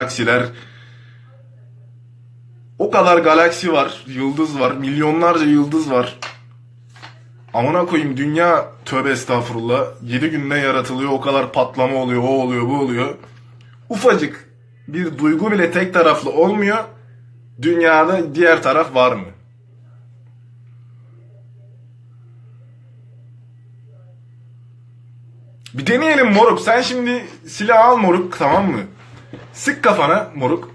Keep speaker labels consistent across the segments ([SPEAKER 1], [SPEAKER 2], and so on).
[SPEAKER 1] galaksiler. O kadar galaksi var, yıldız var, milyonlarca yıldız var. Amına koyayım dünya tövbe estağfurullah 7 günde yaratılıyor o kadar patlama oluyor o oluyor bu oluyor. Ufacık bir duygu bile tek taraflı olmuyor. Dünyada diğer taraf var mı? Bir deneyelim moruk. Sen şimdi silah al moruk tamam mı? Sık kafana moruk.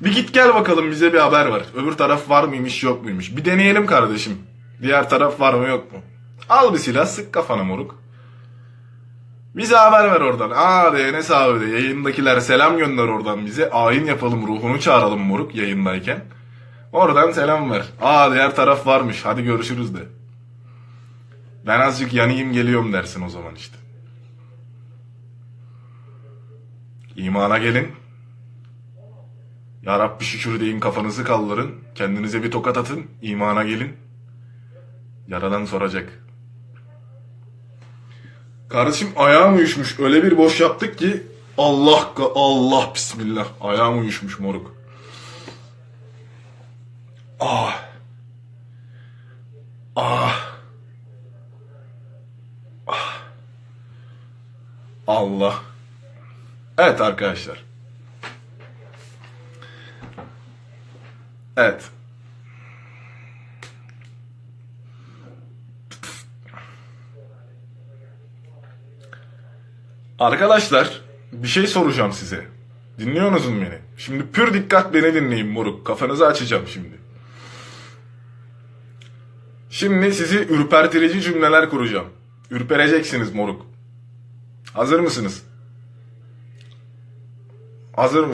[SPEAKER 1] Bir git gel bakalım bize bir haber var. Öbür taraf var mıymış yok muymuş. Bir deneyelim kardeşim. Diğer taraf var mı yok mu? Al bir silah sık kafana moruk. Bize haber ver oradan. Aa de Enes abi de yayındakiler selam gönder oradan bize. Ayin yapalım ruhunu çağıralım moruk yayındayken. Oradan selam ver. Aa diğer taraf varmış hadi görüşürüz de. Ben azıcık yanayım geliyorum dersin o zaman işte. İmana gelin. Ya Rabbi şükür deyin kafanızı kaldırın. Kendinize bir tokat atın. imana gelin. Yaradan soracak. Kardeşim ayağım uyuşmuş. Öyle bir boş yaptık ki Allah Allah bismillah. Ayağım uyuşmuş moruk. Ah. Ah. Ah. Allah. Evet arkadaşlar. Evet. Arkadaşlar bir şey soracağım size. Dinliyorsunuz mu beni? Şimdi pür dikkat beni dinleyin moruk. Kafanızı açacağım şimdi. Şimdi sizi ürpertirici cümleler kuracağım. Ürpereceksiniz moruk. Hazır mısınız? Hazır mı?